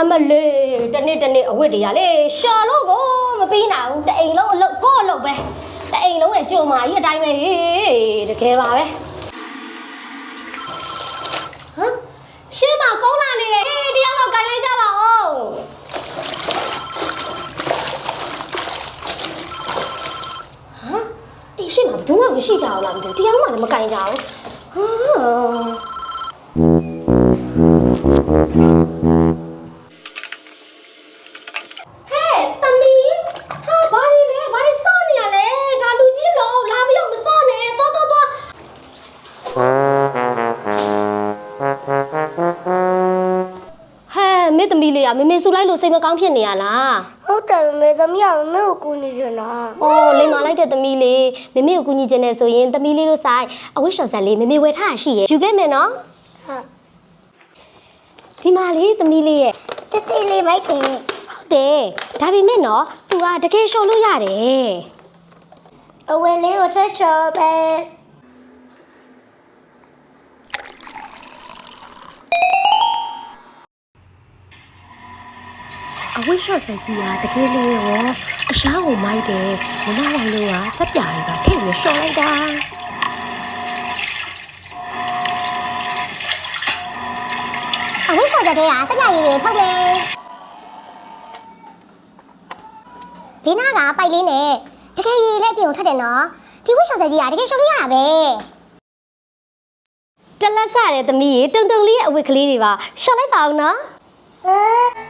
အမလေးတနေ့တနေ့အဝတ်တွေကလေရှာလို့ကိုမပြီးနိုင်ဘူးတအိမ်လုံးအလုပ်ကိုယ့်အလုပ်ပဲတအိမ်လုံးရဲ့ကြုံမာကြီးအတိုင်းပဲဟေးတကယ်ပါပဲဟမ်ရှင်းမဖုန်းလာနေတယ်ဟေးတယောက်တော့ကြိုင်လိုက်ကြပါဦးဟမ်အေးရှင်းမဘယ်သူမှမရှိကြဘူးလားမသိဘူးတယောက်မှလည်းမကြိုင်ကြဘူးဟာ မေတ္တမီလေးอ่ะမမေဆူလိုက်လို့စိတ်မကောင်းဖြစ်နေရလား ဟုတ်တယ်မေသမီးကမမေကိုကူနေချင်တာ ။အော်လိမ်မာလိုက်တဲ့သမီးလေးမမေကိုကူညီချင်တယ်ဆိုရင်သမီးလေးတို့ဆိုင်အဝိရှော်ဆက်လေးမမေဝယ်ထားရရှိရဲ့ယူခဲ့မယ်နော် ဟာ ။ဒီမှာလေးသမီးလေးရဲ့ တိတိလေးမိုက်တယ် ဟုတ်တယ်ဒါပေမဲ့နော် तू ကတကယ်ရှော်လို့ရတယ် အဝယ်လေးကိုဆက်ချော်ပဲ အဝိရှော့ဆန်ကြီးကတကယ်လေးရောအရှားကိုမိုက်တယ်မမဝိုင်လို့ကစက်ပြားကြီးပါထည့်ပြီးရှော့လိုက်တာအဝိဆော်တဲ့ကစက်ရည်တွေထုတ်တယ်ဘေးနာကပိုက်လေးနဲ့တကယ်ရည်လည်းပြင်ကိုထပ်တယ်နော်ဒီဝိဆော်တဲ့ကြီးကတကယ်ရှော်လို့ရတာပဲတလက်ဆတဲ့သမီးရေတုံတုံလေးရဲ့အဝတ်ကလေးတွေပါရှော့လိုက်ပါအောင်နော်ဟမ်